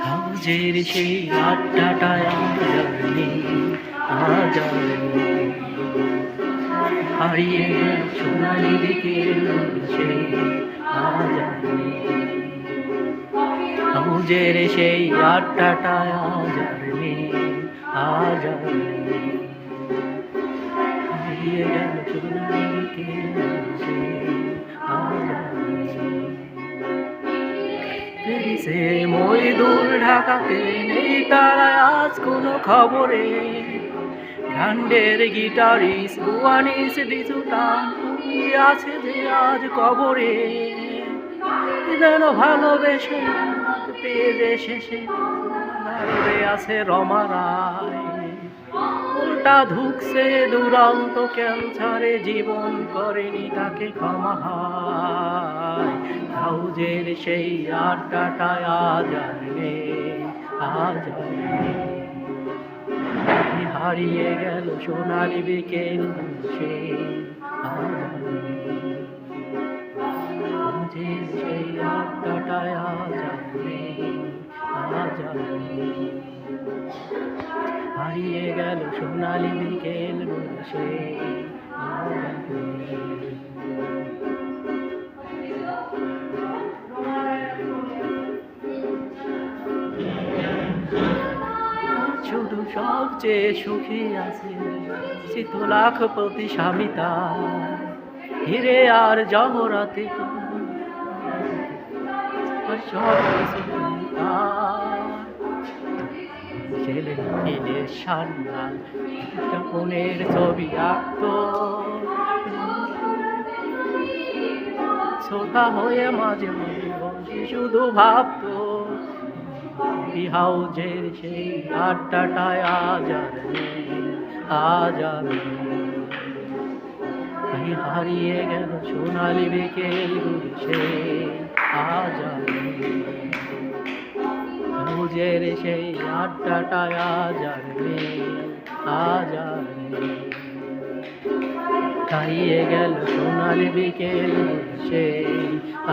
হাউজের সেই আড্ডাটায় আর নেই। আজ হারিয়ে সোনালি দিকের সেই আজ আর হাউজের সেই আড্ডাটায় আজ আর আজ পেরিসে মই দূর ঢাকাতে নেই তারা আজ কোনো খবরে গান্ডের গিটারিস গুয়ানিস ডিজুটান আছে যে আজ কবরে যেন ভালোবেসে পেয়ে যে শেষে আছে রমা উল্টা ধুকছে দুরন্ত ক্যান্সারে জীবন করেনি তাকে ক্ষমা হায় হাউজের সেই আড্ডাটায় আজ আর আজ। হারিয়ে গেল সোনালি বিকেল। হাউজের সেই আড্ডাটায় আজ আজ। হারিয়ে গেল সোনালি বিকেল সে শুধু সবচেয়ে সুখী আছে শীতলাখপতি হিরে আর জহরাতে সব ছেলে মিলে সান্নাল ছবি আঁকত ছোটা হয়ে মাঝে মাঝে শুধু ভাবত হাউজের সেই আড্ডাটায় আজ আর আজ আর হারিয়ে গেল সোনালি বিকেল সে আজ আর সবুজের সেই আড্ডাটা আজ আর নেই, আজ আর নেই। গেল সোনালি বিকেল সেই,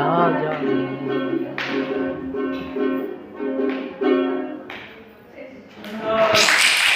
আজ আর